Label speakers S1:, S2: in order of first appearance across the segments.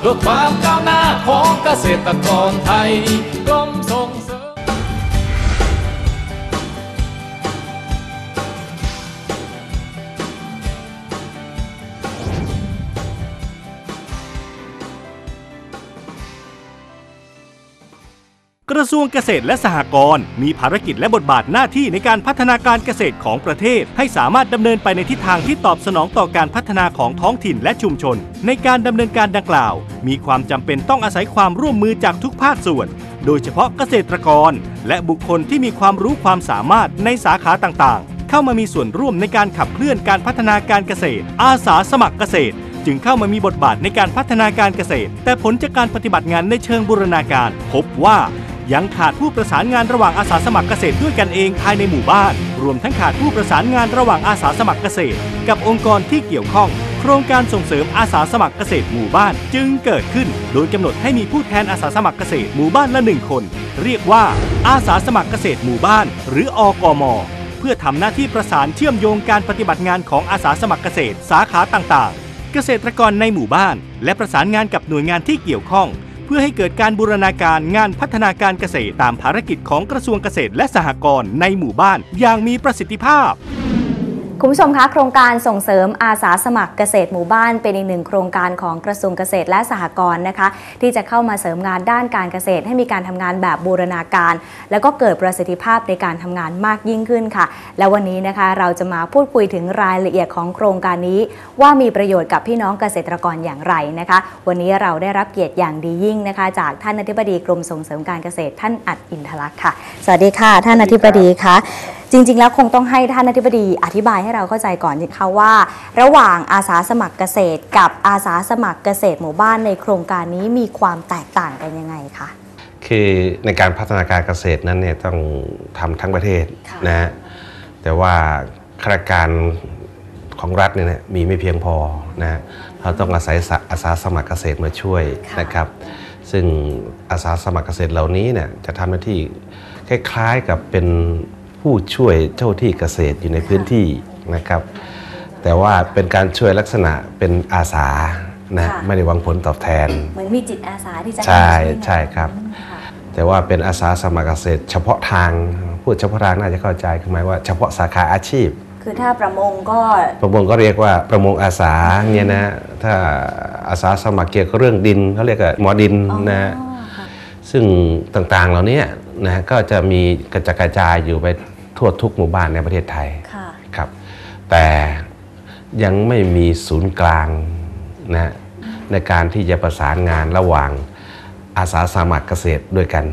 S1: เพื่อความก้าวหน้าของเกษตรกรไทยกรมส่งเสริม
S2: ระทรวงเกษตรและสหกรณ์มีภารกิจและบทบาทหน้าที่ในการพัฒนาการเกษตรของประเทศ ให้สามารถดำเนินไปในทิศทางที่ตอบสนองต่อการพัฒนาของท้องถิ่นและชุมชน ในการดำเนินการดังกล่าว มีความจำเป็นต้องอาศัยความร่วมมือจากทุกภาคส่วน โดยเฉพาะเกษตรกร และบุคคลที่มีความรู้ความสามารถในสาขาต่างๆ เข้ามามีส่วนร่วมในการขับเคลื่อนการพัฒนาการเกษตร อาสาสมัครเกษตรจึงเข้ามามีบทบาทในการพัฒนาการเกษตร แต่ผลจากการปฏิบัติงานในเชิงบูรณาการ พบว่า ยังขาดผู้ประสานงานระหว่างอาสาสมัครเกษตรด้วยกันเองภายในหมู่บ้าน รวมทั้งขาดผู้ประสานงานระหว่างอาสาสมัครเกษตร กับองค์กรที่เกี่ยวข้อง โครงการส่งเสริมอาสาสมัครเกษตรหมู่บ้านจึงเกิดขึ้น โดยกำหนดให้มีผู้แทนอาสาสมัครเกษตรหมู่บ้านละหนึ่งคน เรียกว่าอาสาสมัครเกษตรหมู่บ้าน หรืออกมเพื่อทำหน้าที่ประสานเชื่อมโยงการปฏิบัติงานของอาสาสมัครเกษตร สาขาต่างๆ เกษตรกรในหมู่บ้าน และประสานงานกับหน่วยงานที่เกี่ยวข้อง พื่อให้เกิดการบูรณาการงานพัฒนาการเกษตรตามภารกิจของกระทรวงเกษตรและสหกรณ์ในหมู่บ้านอย่างมีประสิทธิภาพ
S3: คุณผู้ชมคะโครงการส่งเสริมอาสาสมัครเกษตรหมู่บ้านเป็นอีกหนึ่งโครงการของกระทรวงเกษตรและสหกรณ์นะคะ ที่จะเข้ามาเสริมงานด้านการเกษตร ให้มีการทำงานแบบบูรณาการ แล้วก็เกิดประสิทธิภาพในการทำงานมากยิ่งขึ้นค่ะ และวันนี้นะคะเราจะมาพูดคุยถึงรายละเอียดของโครงการนี้ ว่ามีประโยชน์กับพี่น้องเกษตรกรอย่างไรนะคะ วันนี้เราได้รับเกียรติอย่างดียิ่งนะคะ จากท่านอธิบดีกรมส่งเสริมการเกษตรท่านอัดอินทลักษ์ค่ะ สวัสดีค่ะ ท่านอธิบดีค่ะ จริง ๆ แล้วคงต้องให้ท่านอธิบดีอธิบายให้เราเข้าใจก่อนนะคะว่า ระหว่างอาสาสมัครเกษตร กับอาสาสมัครเกษตรหมู่บ้านในโครงการนี้มีความแตกต่างกันยังไงคะ
S4: คือในการพัฒนาการเกษตรนั้นเนี่ยต้องทำทั้งประเทศะนะฮะแต่ว่าข้าราชการของรัฐเนี่ยนะมีไม่เพียงพอนะเราต้องอาศัยอาสาสมัครเกษตรมาช่วยนะครับ ซึ่งอาสาสมัครเกษตรเหล่านี้เนี่ยจะทำหน้าที่คล้ายๆกับเป็น ผู้ช่วยเจ้าที่เกษตรอยู่ในพื้นที่นะครับ แต่ว่าเป็นการช่วยลักษณะเป็นอาสานะ
S3: ค่ะ
S4: ไม่ได้หวังผลตอบแทน
S3: เหมือนมีจิตอาสาที่จะ
S4: ใช่
S3: ห้วยเหลือ
S4: ใช่ครับ
S3: ค่ะ
S4: แต่ว่าเป็นอาสาสมัครเกษตร เฉพาะทางพูดเฉพาะทางน่าจะเข้าใจคือหมายว่าเฉพาะสาขาอาชีพ
S3: คือถ้าประมงก็
S4: ประมงก็เรียกว่าประมงอาสาเนี่ยนะถ้าอาสาสมัครเกี่ยวกับเรื่องดินเขาเรียกว่าหมอดิน
S3: อ๋อ
S4: นะ
S3: ค่ะ
S4: ซึ่งต่างๆเหล่านี้ นะก็จะมีกระจายกระจายอยู่ไปทั่วทุกหมู่บ้านในประเทศไทย
S3: ค่ะ
S4: ครับ แต่ยังไม่มีศูนย์กลางนะในการที่จะประสานงานระหว่างอาสาสมัครเกษตรด้วยกัน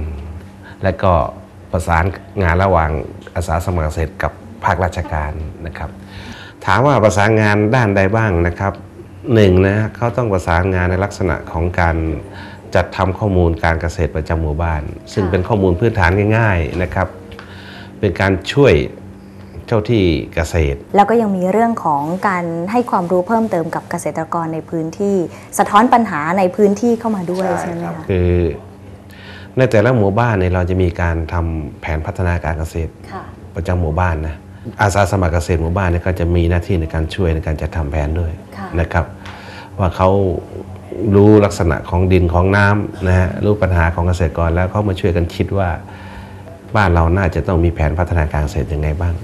S4: และก็ประสานงานระหว่างอาสาสมัครเกษตรกับภาคราชการนะครับ ถามว่าประสานงานด้านใดบ้างนะครับหนึ่งนะเขาต้องประสานงานในลักษณะของการ จัดทำข้อมูลการเกษตรประจำหมู่บ้าน ซึ่งเป็นข้อมูลพื้นฐานง่าย ๆนะครับ เป็นการช่วยเจ้าที่เกษตร
S3: แล้วก็ยังมีเรื่องของการให้ความรู้เพิ่มเติมกับเกษตรกรในพื้นที่ สะท้อนปัญหาในพื้นที่เข้ามาด้วยใช่ไหมคะ
S4: คือในแต่ละหมู่บ้านเนี่ยเราจะมีการทำแผนพัฒนาการเกษตร
S3: ค่ะ
S4: ประจำหมู่บ้านนะอาสาสมัครเกษตรหมู่บ้านเนี่ยก็จะมีหน้าที่ในการช่วยในการจัดทำแผนด้วย
S3: ค่ะ
S4: นะครับ ว่าเขา รู้ลักษณะของดินของน้ำนะฮะรู้ปัญหาของเกษตรกรแล้วเขามาช่วยกันคิดว่า บ้านเราน่าจะต้องมีแผนพัฒนาการเกษตรยังไงบ้าง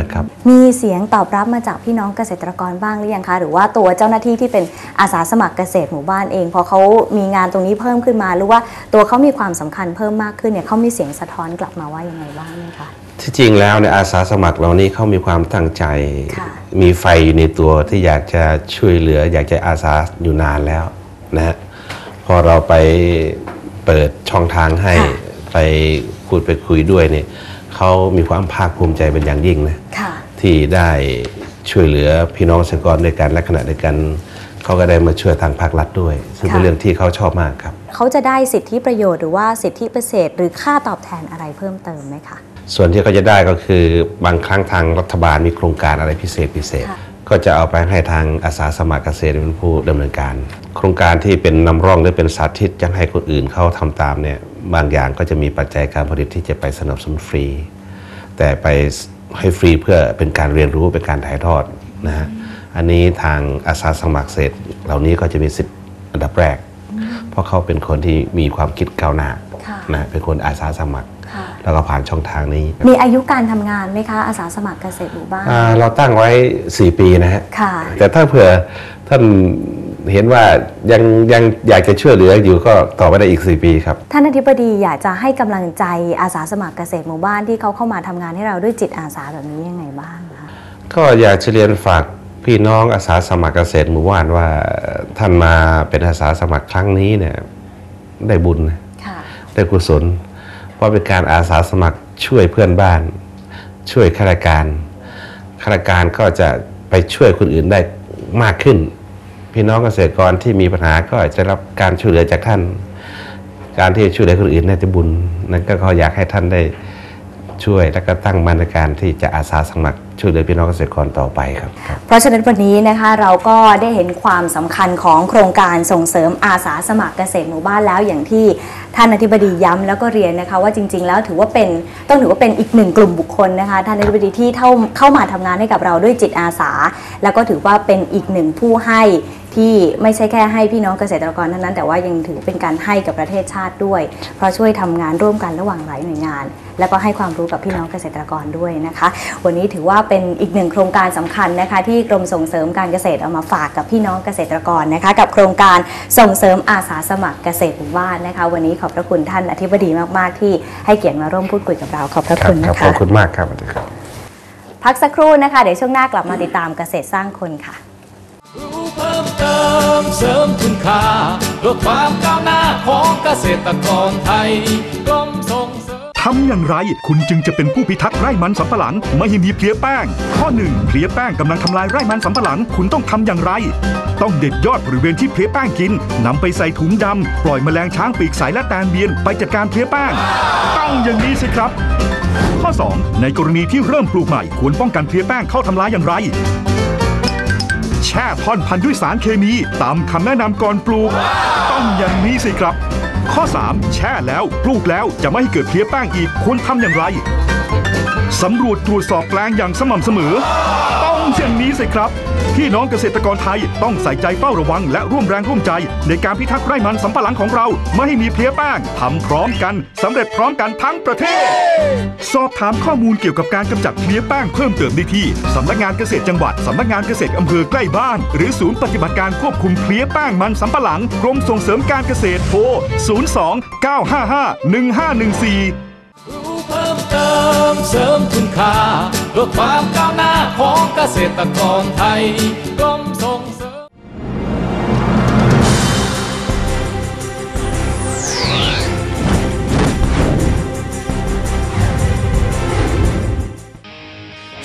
S4: นะครับ
S3: มีเสียงตอบรับมาจากพี่น้องเกษตรกรบ้างหรือยังคะ หรือว่าตัวเจ้าหน้าที่ที่เป็นอาสาสมัครเกษตรหมู่บ้านเอง พอเขามีงานตรงนี้เพิ่มขึ้นมา หรือว่าตัวเขามีความสำคัญเพิ่มมากขึ้นเนี่ยเขามีเสียงสะท้อนกลับมาว่ายังไงบ้างไหมคะ
S4: ที่จริงแล้วเนี่ยอาสาสมัครเหล่านี้เขามีความตั้งใจ
S3: ค่ะ
S4: มีไฟอยู่ในตัวที่อยากจะช่วยเหลือ อยากจะอาสาอยู่นานแล้ว นะฮะพอเราไปเปิดช่องทางให้ไปพูดไปคุยด้วยเนี่ยเขามีความภาคภูมิใจเป็นอย่างยิ่งนะ
S3: ค่ะ
S4: ที่ได้ช่วยเหลือพี่น้องเกษตรกรด้วยกันและขณะเดียวกันเขาก็ได้มาช่วยทางภาครัฐด้วย ซึ่งเป็น
S3: ค่ะ
S4: เรื่องที่เขาชอบมากครับ
S3: เขาจะได้สิทธิประโยชน์หรือว่าสิทธิพิเศษหรือค่าตอบแทนอะไรเพิ่มเติมไหมคะ
S4: ส่วนที่เขาจะได้ก็คือบางครั้งทางรัฐบาลมีโครงการอะไรพิเศษพิเศษ
S3: ค่ะ
S4: ก็จะเอาไปให้ทางอาสาสมัครเกษตรเป็นผู้ดำเนินการ โครงการที่เป็นนำร่องหรือเป็นสาธิตจะให้คนอื่นเขาทำตามเนี่ยบางอย่างก็จะมีปัจจัยการผลิตที่จะไปสนับสนุนฟรี แต่ไปให้ฟรีเพื่อเป็นการเรียนรู้เป็นการถ่ายทอดนะฮะอันนี้ทางอาสาสมัครเกษตรเหล่านี้ก็จะมีสิทธิ์อันดับแรก เพราะเขาเป็นคนที่มีความคิดก้าวหน้า
S3: ค่ะ
S4: นะเป็นคนอาสาสมัคร
S3: ค่ะ
S4: แล้วก็ผ่านช่องทางนี้
S3: มีอายุการทำงานไหมคะอาสาสมัครเกษตรหมู่บ้าน
S4: อ่าเราตั้งไว้ 4 ปีนะฮะ
S3: ค่ะ
S4: แต่ถ้าเผื่อท่านเห็นว่ายังยังอยากจะช่วยเหลืออยู่ก็ต่อไปได้อีก 4 ปีครับ
S3: ท่านอธิบดีอยากจะให้กำลังใจอาสาสมัครเกษตรหมู่บ้านที่เขาเข้ามาทำงานให้เราด้วยจิตอาสาแบบนี้ยังไงบ้างคะ
S4: ก็อยากจะเรียนฝากพี่น้องอาสาสมัครเกษตรหมู่บ้านว่าท่านมาเป็นอาสาสมัครครั้งนี้เนี่ยได้บุญนะ
S3: ค่ะ
S4: ได้กุศล เพราะเป็นการอาสาสมัครช่วยเพื่อนบ้าน ช่วยข้าราชการข้าราชการก็จะไปช่วยคนอื่นได้มากขึ้น พี่น้องเกษตรกรที่มีปัญหาก็จะรับการช่วยเหลือจากท่าน การที่ช่วยเหลือคนอื่นน่าจะบุญนั่นก็ขออยากให้ท่านได้ ช่วย และก็ตั้งมาตรการที่จะอาสาสมัครช่วยเหลือพี่น้องเกษตรกรต่อไปครับ
S3: เพราะฉะนั้นวันนี้นะคะเราก็ได้เห็นความสำคัญของโครงการส่งเสริมอาสาสมัครเกษตรหมู่บ้านแล้วอย่างที่ท่านอธิบดีย้ำแล้วก็เรียนนะคะว่าจริง ๆ แล้วถือว่าเป็นต้องถือว่าเป็นอีกหนึ่งกลุ่มบุคคลนะคะท่านอธิบดีที่เข้าเข้ามาทำงานให้กับเราด้วยจิตอาสา แล้วก็ถือว่าเป็นอีกหนึ่งผู้ให้ ที่ไม่ใช่แค่ให้พี่น้องเกษตรกรเท่านั้น แต่ว่ายังถือเป็นการให้กับประเทศชาติด้วย เพราะช่วยทำงานร่วมกันระหว่างหลายหน่วยงาน แล้วก็ให้ความรู้กับพี่น้องเกษตรกรด้วยนะคะ วันนี้ถือว่าเป็นอีกหนึ่งโครงการสำคัญนะคะ ที่กรมส่งเสริมการเกษตรเอามาฝากกับพี่น้องเกษตรกรนะคะ กับโครงการส่งเสริมอาสาสมัครเกษตรหมู่บ้านนะคะ วันนี้ขอบพระคุณท่านอธิบดีมาก ๆ ที่ให้เกียรติมาร่วมพูดคุยกับเราขอบพระ
S4: ครั
S3: คุณ
S4: ครั
S3: นะ
S4: ข
S3: คะ
S4: อบคุณมากครับสวัสดีครับ
S3: พักสักครู่นะคะเดี๋ยวช่วงหน้ากลับมาติดตามเกษตรสร้างคนค่ะ
S1: รู้ เพิ่มเติมเสริมคุณค่าเพื่อความก้าวหน้าของเกษตรกรไทยกรมส่งเสริม
S5: ทำอย่างไร คุณจึงจะเป็นผู้พิทักษ์ไร่มันสำปะหลัง ไม่ให้มีเพลี้ยแป้ง ข้อ 1. เพลี้ยแป้งกำลังทำลายไร่มันสำปะหลัง คุณต้องทำอย่างไร ต้องเด็ดยอดบริเวณที่เพลี้ยแป้งกินนำไปใส่ถุงดำปล่อยแมลงช้างปีกสายและแตนเบียนไปจัดการเพลี้ยแป้งต้องอย่างนี้สิครับ ข้อ 2. ในกรณีที่เริ่มปลูกใหม่ ควรป้องกันเพลี้ยแป้งเข้าทำลายอย่างไร แช่ท่อนพันธุ์ด้วยสารเคมีตามคำแนะนำก่อนปลูก ต้องอย่างนี้สิครับ ข้อ 3 แช่แล้วปลูกแล้วจะไม่ให้เกิดเพลี้ยแป้งอีกควรทำอย่างไรสำรวจตรวจสอบแปลงอย่างสม่ำเสมอ ต้องอย่างนี้สิครับ พี่น้องเกษตรกรไทยต้องใส่ใจเฝ้าระวังและร่วมแรงร่วมใจ ในการพิทักษ์ไร่มันสำปะหลังของเรา ไม่ให้มีเพลี้ยแป้งทำพร้อมกันสำเร็จพร้อมกันทั้งประเทศ สอบถามข้อมูลเกี่ยวกับการกำจัดเพลี้ยแป้งเพิ่มเติมได้ที่สำนักงานเกษตรจังหวัดสำนักงานเกษตรอำเภอใกล้บ้าน หรือศูนย์ปฏิบัติการควบคุมเพลี้ยแป้งมันสำปะหลังกรมส่งเสริมการเกษตรโทร 02 955 1514
S1: รู้เพิ่มเติมเสริมคุณค่า เพื่อความก้าวหน้าของเกษตรกรไทยกรมส่งเสริม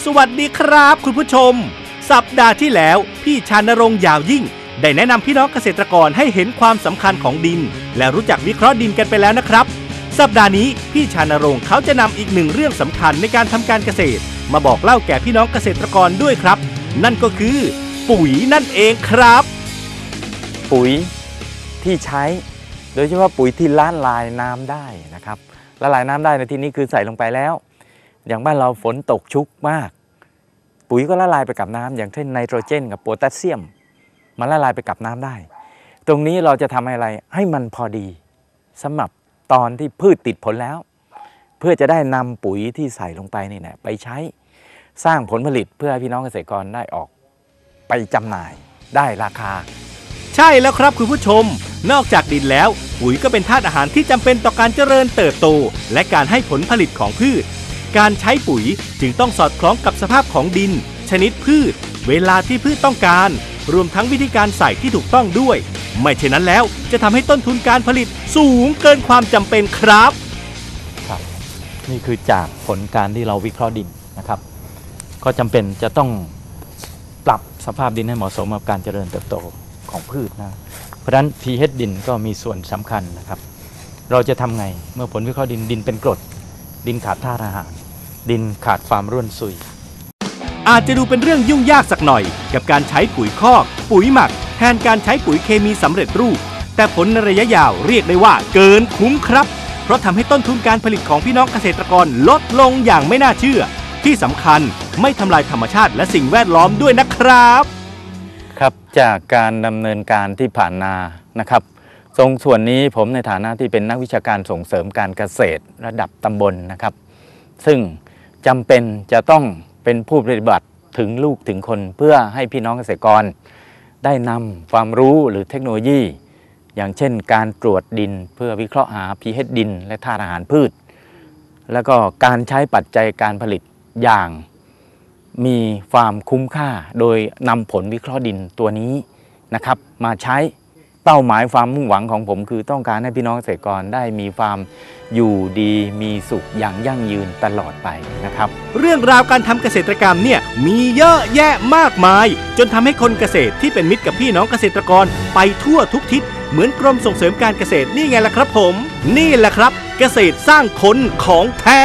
S2: สวัสดีครับ คุณผู้ชม สัปดาห์ที่แล้ว พี่ชานรงค์ยาวยิ่ง ได้แนะนำพี่น้องเกษตรกรให้เห็นความสำคัญของดิน และรู้จักวิเคราะห์ดินกันไปแล้วนะครับ สัปดาห์นี้พี่ชานรงค์เขาจะนำอีกหนึ่งเรื่องสำคัญในการทำการเกษตร มาบอกเล่าแก่พี่น้องเกษตรกรด้วยครับ นั่นก็คือ ปุ๋ยนั่นเองครับ
S6: ปุ๋ยที่ใช้ โดยเฉพาะปุ๋ยที่ละลายน้ำได้นะครับละลายน้ำได้ในที่นี้คือใส่ลงไปแล้ว อย่างบ้านเราฝนตกชุกมาก ปุ๋ยก็ละลายไปกับน้ำอย่างเช่นไนโตรเจน กับโพแทสเซียม มันละลายไปกับน้ำได้ ตรงนี้เราจะทำอะไรให้มันพอดีสำหรับตอนที่พืชติดผลแล้ว เพื่อจะได้นำปุ๋ยที่ใส่ลงไปนี่นะไปใช้ สร้างผลผลิตเพื่อให้พี่น้องเกษตรกรได้ออกไปจำหน่ายได้ราคา
S2: ใช่แล้วครับคุณผู้ชม นอกจากดินแล้ว ปุ๋ยก็เป็นธาตุอาหารที่จำเป็นต่อการเจริญเติบโต และการให้ผลผลิตของพืช การใช้ปุ๋ยจึงต้องสอดคล้องกับสภาพของดิน ชนิดพืช เวลาที่พืชต้องการ รวมทั้งวิธีการใส่ที่ถูกต้องด้วย ไม่เช่นนั้นแล้วจะทำให้ต้นทุนการผลิตสูงเกินความจำเป็นครับ
S6: ครับนี่คือจากผลการที่เราวิเคราะห์ดินนะครับ ก็จำเป็นจะต้องปรับสภาพดินให้เหมาะสมกับการเจริญเติบโตของพืชนะเพราะฉะนั้น pH ดินก็มีส่วนสำคัญนะครับ เราจะทำไงเมื่อผลวิเคราะห์ดินดินเป็นกรด ดินขาดธาตุอาหาร ดินขาดความร่วนซุย
S2: อาจจะดูเป็นเรื่องยุ่งยากสักหน่อย กับการใช้ปุ๋ยคอก ปุ๋ยหมัก แทนการใช้ปุ๋ยเคมีสำเร็จรูป แต่ผลในระยะยาวเรียกได้ว่าเกินคุ้มครับ เพราะทำให้ต้นทุนการผลิตของพี่น้องเกษตรกรลดลงอย่างไม่น่าเชื่อ ที่สำคัญไม่ทำลายธรรมชาติและสิ่งแวดล้อมด้วยนะครับ
S6: ครับจากการดำเนินการที่ผ่านมานะครับ ตรงส่วนนี้ผมในฐานะที่เป็นนักวิชาการส่งเสริมการเกษตรระดับตำบลนะครับ ซึ่งจำเป็นจะต้องเป็นผู้ปฏิบัติถึงลูกถึงคนเพื่อให้พี่น้องเกษตรกร ได้นำความรู้หรือเทคโนโลยี อย่างเช่น การตรวจดินเพื่อวิเคราะห์หา pH ดิน และธาตุอาหารพืช แล้วก็การใช้ปัจจัยการผลิต อย่างมีความคุ้มค่าโดยนำผลวิเคราะห์ดินตัวนี้นะครับ มาใช้เป้าหมายความมุ่งหวังของผมคือต้องการให้พี่น้องเกษตรกรได้มีความอยู่ดีมีสุขอย่างยั่งยืนตลอดไปนะครับ
S2: เรื่องราวการทำเกษตรกรรมเนี่ยมีเยอะแยะมากมาย จนทำให้คนเกษตรที่เป็นมิตรกับพี่น้องเกษตรกรไปทั่วทุกทิศเหมือนกรมส่งเสริมการเกษตรนี่ไงล่ะครับผม นี่แหละครับ เกษตรสร้างคนของแท้